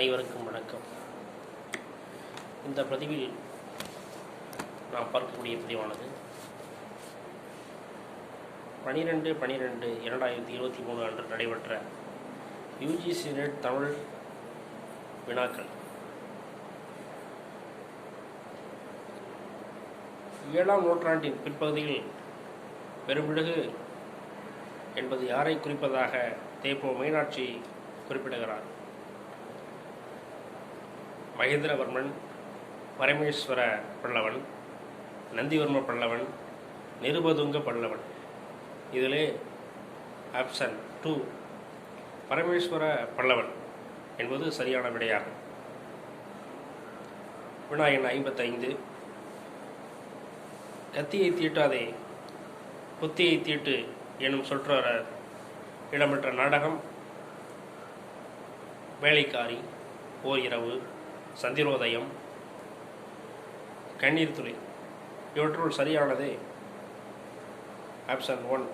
அனைவருக்கும் வணக்கம். இந்த பதிவில் நாம் பார்க்கக்கூடிய பதிவானது பனிரெண்டு பனிரெண்டு இரண்டாயிரத்தி இருபத்தி மூணு அன்று நடைபெற்ற யூஜிசி நெட் தமிழ் வினாக்கள். ஏழாம் நூற்றாண்டின் பிற்பகுதியில் பெருமிடுகு என்பது யாரை குறிப்பதாக தேப்போ மீனாட்சி குறிப்பிடுகிறார்? மகேந்திரவர்மன் பரமேஸ்வர பல்லவன் நந்திவர்ம பல்லவன் நிருபதுங்க பல்லவன். இதிலே ஆப்ஷன் டூ பரமேஸ்வர பல்லவன் என்பது சரியான விடையாகும் வினாயன் ஐம்பத்தைந்து. கத்தியை தீட்டாதே புத்தியை தீட்டு எனும் சொற்றொடர் இடம்பெற்ற நாடகம் வேலைக்காரி ஓர் இரவு. சந்திரோதயம் கண்ணீர் துளி இவற்றுள் சரியானது. ஆப்ஷன் ஒன்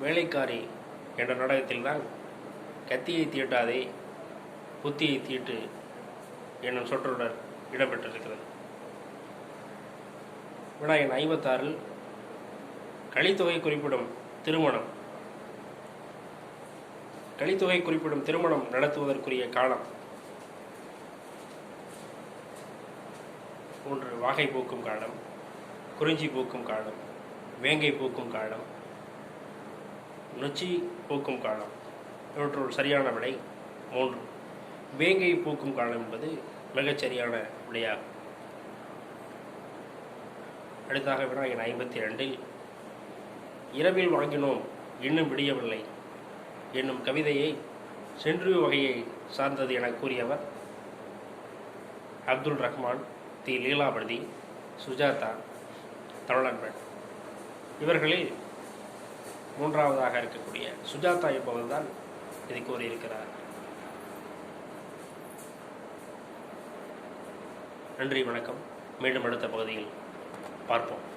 வேலைக்காரி என்ற நாடகத்தில்தான் கத்தியை தீட்டாதே புத்தியை தீட்டு என்னும் சொற்றொடர் இடம்பெற்றிருக்கிறது. விநாயகன் ஐம்பத்தாறில் கலித்தொகை குறிப்பிடும் திருமணம் கலித்தொகை குறிப்பிடும் திருமணம் நடத்துவதற்குரிய காலம். ஒன்று வாகை பூக்கும் காலம் குறிஞ்சி பூக்கும் காலம் வேங்கை பூக்கும் காலம் நொச்சி பூக்கும் காலம். இவற்றுள் சரியான விடை மூன்று. வேங்கை பூக்கும் காலம் என்பது மிகச்சரியான விடையாகும். அடுத்தாக விநாயகன் ஐம்பத்தி ரெண்டில் இரவில் வாங்கினோம் இன்னும் விடியவில்லை. என்னும் கவிதையை சென்று வகையை சார்ந்தது என கூறியவர் அப்துல் ரஹ்மான் தி லீலாபதி சுஜாதா தமிழன்பன். இவர்களில் மூன்றாவதாக இருக்கக்கூடிய சுஜாதா என்பவர்தான் இதை கூறியிருக்கிறார். நன்றி வணக்கம். மீண்டும் அடுத்த பகுதியில் பார்ப்போம்.